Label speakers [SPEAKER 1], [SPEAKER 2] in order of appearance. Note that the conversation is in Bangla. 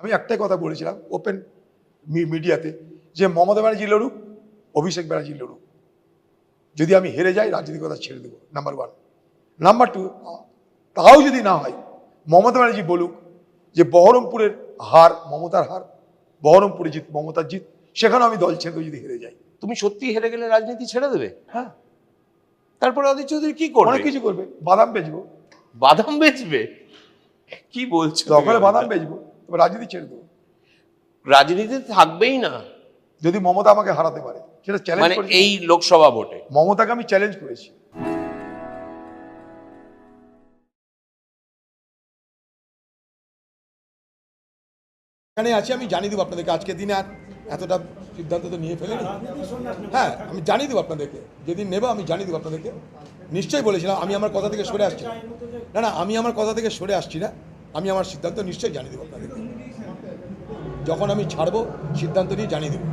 [SPEAKER 1] আমি একটাই কথা বলেছিলাম ওপেন মিডিয়াতে যে মমতা ব্যানার্জি লড়ুক অভিষেক ব্যানার্জি লড়ুক। যদি আমি হেরে যাই রাজনীতির কথা ছেড়ে দেবো নাম্বার ওয়ান নাম্বার টু তাও যদি না হয় মমতা ব্যানার্জি বলুক যে বহরমপুরের হার মমতার হার বহরমপুরে জিত মমতার জিত সেখানে আমি দল ছেড়ে যদি হেরে যাই।
[SPEAKER 2] তুমি সত্যি হেরে গেলে রাজনীতি ছেড়ে দেবে?
[SPEAKER 1] হ্যাঁ।
[SPEAKER 2] তারপরে অধীর চৌধুরী কি করবে?
[SPEAKER 1] অনেক কিছু করবে। বাদাম বেচবো।
[SPEAKER 2] বাদাম বেচবে? কি বলছো
[SPEAKER 1] দখলে বাদাম? বেচবো। তবে রাজনীতি ছেড়ে দেবো।
[SPEAKER 2] রাজনীতিতে থাকবেই না।
[SPEAKER 1] যদি মমতা আমাকে হারাতে পারে সেটা চ্যালেঞ্জ
[SPEAKER 2] মানে এই লোকসভা ভোটে।
[SPEAKER 1] মমতাকে আমি চ্যালেঞ্জ করেছি। এখানে আছি আমি জানিয়ে দেবো আপনাদেরকে আজকে দিনে আর এতটা সিদ্ধান্ত তো নিয়ে ফেলেনি। হ্যাঁ আমি জানিয়ে দেবো আপনাদেরকে যেদিন নেব আমি জানিয়ে দেবো আপনাদেরকে। নিশ্চয়ই বলেছিলাম আমি আমার কথা থেকে সরে আসছি। না না আমি আমার কথা থেকে সরে আসছি না। আমি আমার সিদ্ধান্ত নিশ্চয়ই জানিয়ে দেবো আপনাদেরকে যখন আমি ছাড়বো সিদ্ধান্ত নিয়ে জানিয়ে দেবো।